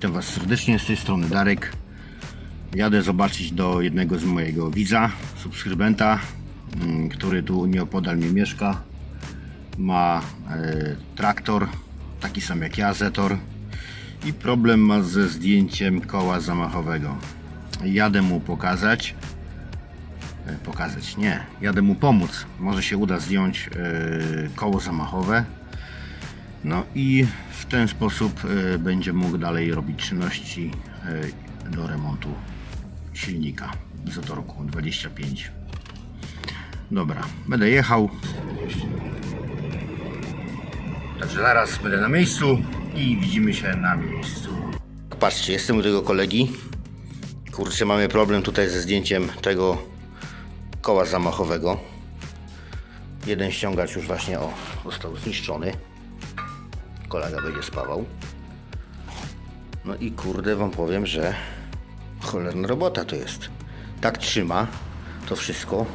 Witam Was serdecznie z tej strony Darek. Jadę zobaczyć do jednego z mojego widza, subskrybenta, mm, który tu nieopodal mnie mieszka. Ma e, traktor, taki sam jak ja, Zetor. I problem ma ze zdjęciem koła zamachowego. Jadę mu pokazać. E, pokazać, nie. Jadę mu pomóc. Może się uda zdjąć e, koło zamachowe. No i w ten sposób e, będzie mógł dalej robić czynności e, do remontu silnika Zatorku 25. Dobra, będę jechał. Także zaraz będę na miejscu i widzimy się na miejscu. Patrzcie, jestem u tego kolegi. Kurczę, mamy problem tutaj ze zdjęciem tego koła zamachowego. Jeden ściągacz już właśnie o, został zniszczony kolega będzie spawał. No i kurde wam powiem, że cholerna robota to jest. Tak trzyma to wszystko,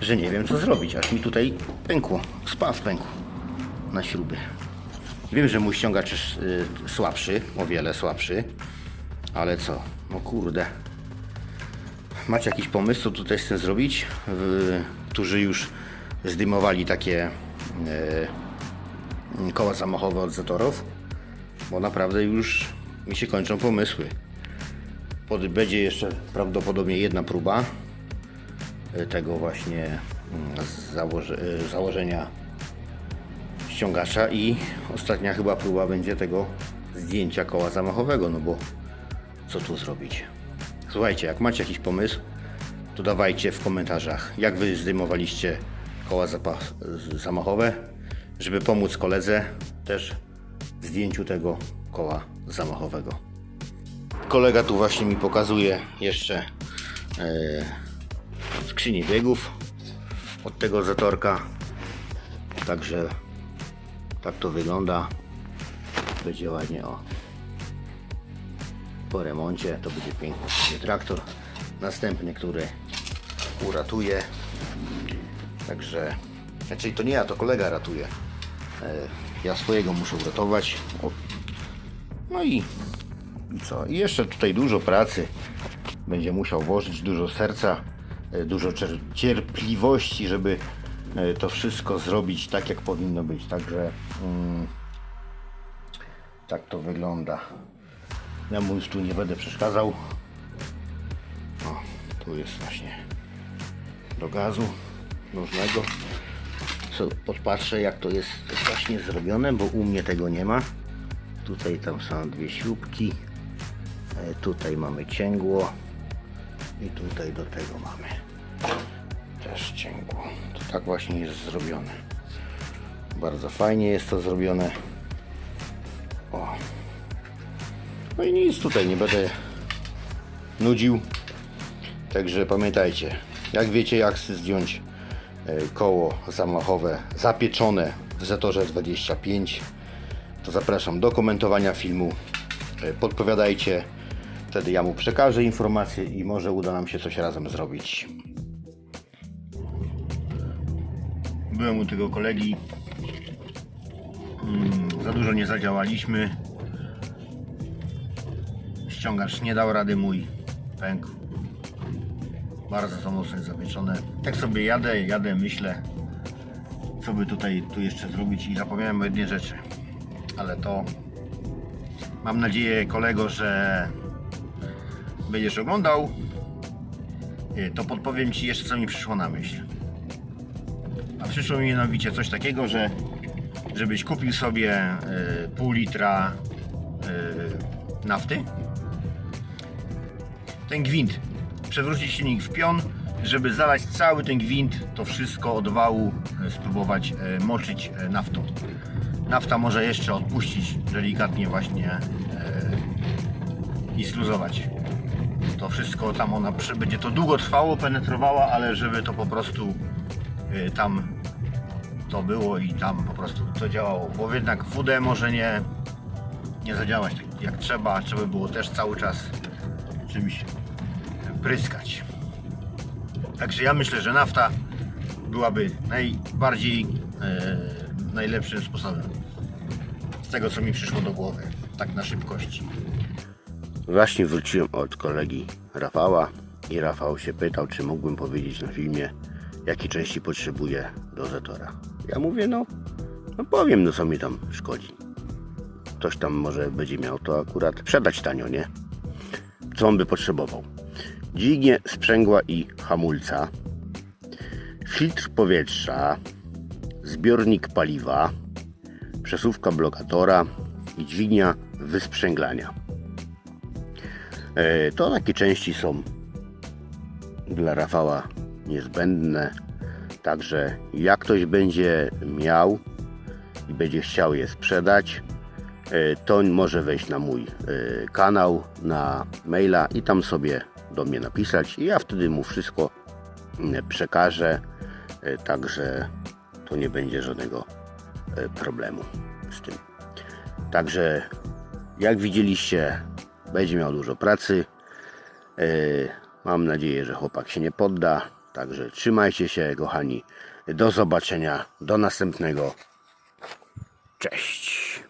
że nie wiem co zrobić. Aż mi tutaj pękło, spaw pękł na śruby. Wiem, że mój ściągacz jest y, słabszy, o wiele słabszy, ale co? No kurde. Macie jakiś pomysł, co tutaj tym zrobić? W, którzy już zdymowali takie y, koła zamachowe od Zetorów, bo naprawdę już mi się kończą pomysły. Będzie jeszcze prawdopodobnie jedna próba y, tego właśnie mm, założe, założenia ściągacza i ostatnia chyba próba będzie tego zdjęcia koła zamachowego, no bo co tu zrobić? Słuchajcie, jak macie jakiś pomysł, to dawajcie w komentarzach, jak wy zdejmowaliście koła zamachowe, żeby pomóc koledze też w zdjęciu tego koła zamachowego. Kolega tu właśnie mi pokazuje jeszcze e, skrzynię biegów od tego zatorka. Także tak to wygląda. Będzie ładnie o. Po remoncie to będzie piękny traktor. Następny, który uratuje. Także, znaczy to nie ja, to kolega ratuje. E, Ja swojego muszę uratować. No i, co? I jeszcze tutaj dużo pracy będzie musiał włożyć, dużo serca, e, dużo cierpliwości, żeby e, to wszystko zrobić tak, jak powinno być. Także mm, tak to wygląda. Ja mu już tu nie będę przeszkadzał. O, tu jest właśnie do gazu różnego. Co, podpatrzę jak to jest właśnie zrobione, bo u mnie tego nie ma. Tutaj tam są dwie śrubki. E, Tutaj mamy cięgło. I tutaj do tego mamy też cięgło. To tak właśnie jest zrobione. Bardzo fajnie jest to zrobione. O. No i nic tutaj nie będę nudził. Także pamiętajcie, jak wiecie jak zdjąć koło zamachowe zapieczone w Zatorze 25, to zapraszam do komentowania filmu. E, Podpowiadajcie, wtedy ja mu przekażę informacje i może uda nam się coś razem zrobić. Byłem u tego kolegi. Mm, za dużo nie zadziałaliśmy. Ściągacz nie dał rady mój. Pękł. Bardzo to mocno zapieczone. Tak sobie jadę, jadę, myślę, co by tutaj tu jeszcze zrobić i zapomniałem o jednej rzeczy. Ale to mam nadzieję, kolego, że będziesz oglądał. Y, To podpowiem Ci jeszcze, co mi przyszło na myśl. A przyszło mi mianowicie coś takiego, że żebyś kupił sobie y, pół litra y, nafty ten gwint, przewrócić silnik w pion, żeby zalać cały ten gwint, to wszystko od wału e, spróbować e, moczyć e, naftą. Nafta może jeszcze odpuścić delikatnie właśnie i sluzować. To wszystko tam ona będzie to długo trwało, penetrowała, ale żeby to po prostu tam to było i tam po prostu to działało. Bo jednak WD może nie, nie zadziałać tak jak trzeba, trzeba było też cały czas czymś pryskać. Także ja myślę, że nafta byłaby najbardziej e, najlepszym sposobem. Z tego co mi przyszło do głowy. tak na szybkości. Właśnie wróciłem od kolegi Rafała i Rafał się pytał, czy mógłbym powiedzieć na filmie, jakie części potrzebuję do Zetora. Ja mówię, no, no powiem, no co mi tam szkodzi. Ktoś tam może będzie miał to akurat sprzedać tanio, nie? Co on by potrzebował? Dźwignię sprzęgła i hamulca, filtr powietrza, zbiornik paliwa, przesuwka blokatora i dźwignia wysprzęglania. E, To takie części są dla Rafała niezbędne. Także jak ktoś będzie miał i będzie chciał je sprzedać, e, to może wejść na mój e, kanał, na maila i tam sobie do mnie napisać i ja wtedy mu wszystko mm, przekażę. E, Także to nie będzie żadnego e, problemu z tym. Także jak widzieliście, będzie miał dużo pracy. E, Mam nadzieję, że chłopak się nie podda. Także trzymajcie się, kochani. Do zobaczenia. Do następnego. Cześć.